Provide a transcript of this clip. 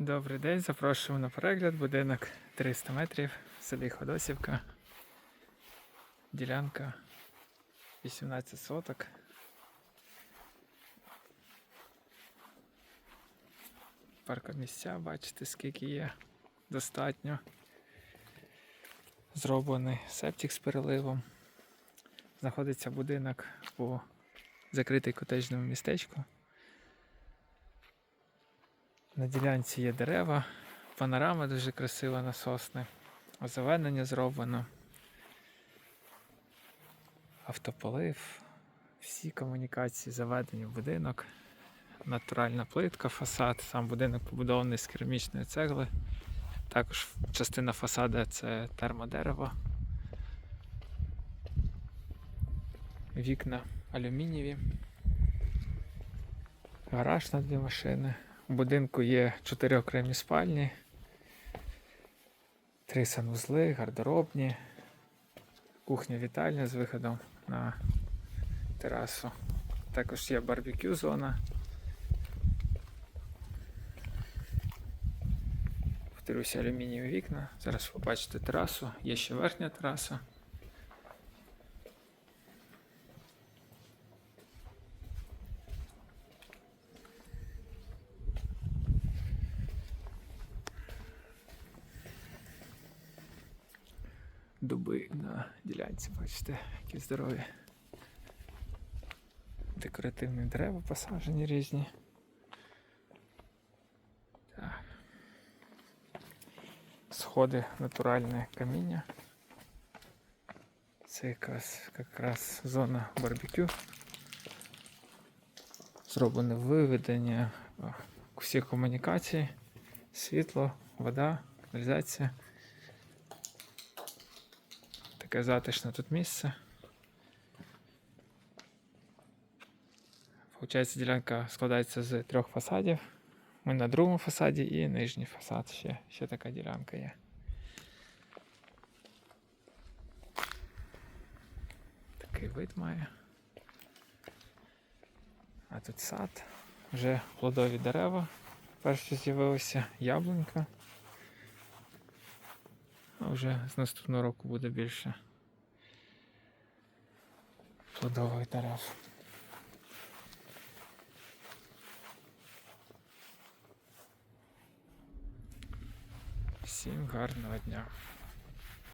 Добрий день, запрошуємо на перегляд. Будинок 300 метрів в селі Ходосівка. Ділянка 18 соток. Паркомісця, бачите, скільки є. Достатньо. Зроблений септик з переливом. Знаходиться будинок у закритий котеджному містечку. На ділянці є дерева, панорама дуже красива на сосни, озеленення зроблено, автополив, всі комунікації заведені в будинок, натуральна плитка, фасад, сам будинок побудований з керамічної цегли. Також частина фасада це термодерево. Вікна алюмінієві. Гараж на дві машини. У будинку є чотири окремі спальні, три санвузли, гардеробні, кухня вітальня з виходом на терасу. Також є барбекю зона. Повторюся, алюмінієві вікна. Зараз побачите терасу, є ще верхня тераса. Дуби на ділянці, бачите, які здорові. Декоративні дерева посаджені різні. Так. Сходи натуральне каміння. Це якраз, якраз зона барбекю. Зроблене виведення о, всіх комунікацій, світло, вода, каналізація. Таке затишне тут місце. Получається, ділянка складається з трьох фасадів. Ми на другому фасаді і нижній фасад ще, ще така ділянка є. Такий вид має. А тут сад, вже плодові дерева. Перші з'явилися яблунька. А вже з наступного року буде більше плодових дерев. Всім гарного дня!